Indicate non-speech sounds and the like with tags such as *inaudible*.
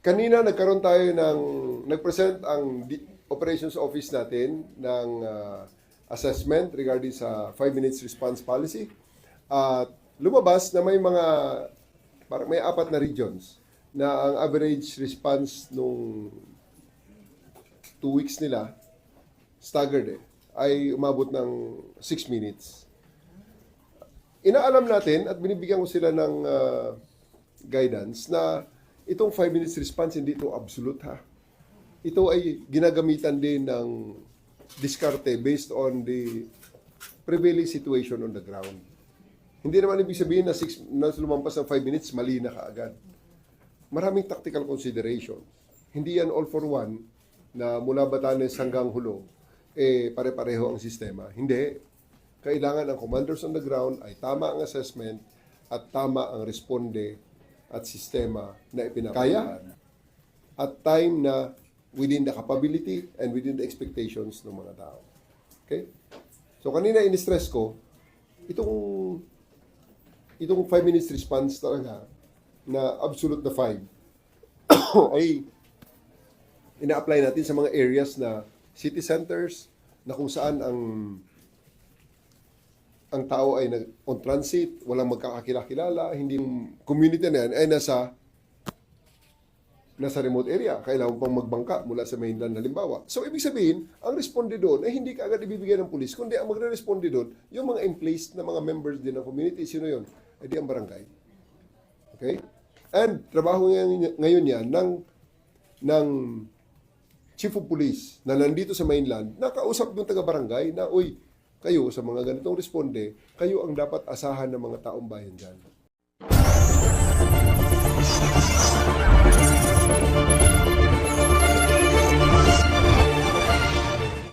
Kanina nagkaroon tayo ng, nag-present ang operations office natin ng ah, assessment regarding sa 5 minutes response policy. At lumabas na may mga, parang may apat na regions na ang average response nung two weeks nila, staggered eh, ay umabot ng 6 minutes. Inaalam natin at binibigyan ko sila ng ah, guidance na itong 5 minutes response hindi ito absolute ha. Ito ay ginagamitan din ng diskarte based on the prevailing situation on the ground. Hindi naman ibig sabihin na, six, na lumampas ng 5 minutes, mali na kaagad. Maraming tactical considerations. Hindi yan all for one na mula Batanes hanggang Hulo, eh pare-pareho ang sistema. Hindi. Kailangan ang commanders on the ground ay tama ang assessment at tama ang responde at sistema na ipinapakaya. At time na within the capability and within the expectations ng mga tao. Okay? So kanina in-stress ko, itong itong 5 minutes response talaga na absolute na 5 *coughs* ay ina-apply natin sa mga areas na city centers na kung saan ang ang tao ay on transit, walang magkakakilala, hindi yung community na yan ay nasa nasa remote area. Kailangan pang magbangka mula sa mainland halimbawa. So, ibig sabihin, ang responde doon ay hindi kaagad ibibigay ng pulis, kundi ang magre-responde doon, yung mga in-place na mga members din ng community. Sino yun? Ay di ang barangay. Okay? And, trabaho ngayon, ngayon yan ng, ng chief of police na nandito sa mainland, nakausap ng taga-barangay na, uy, kayo sa mga ganitong responde, kayo ang dapat asahan ng mga taong bayan dyan.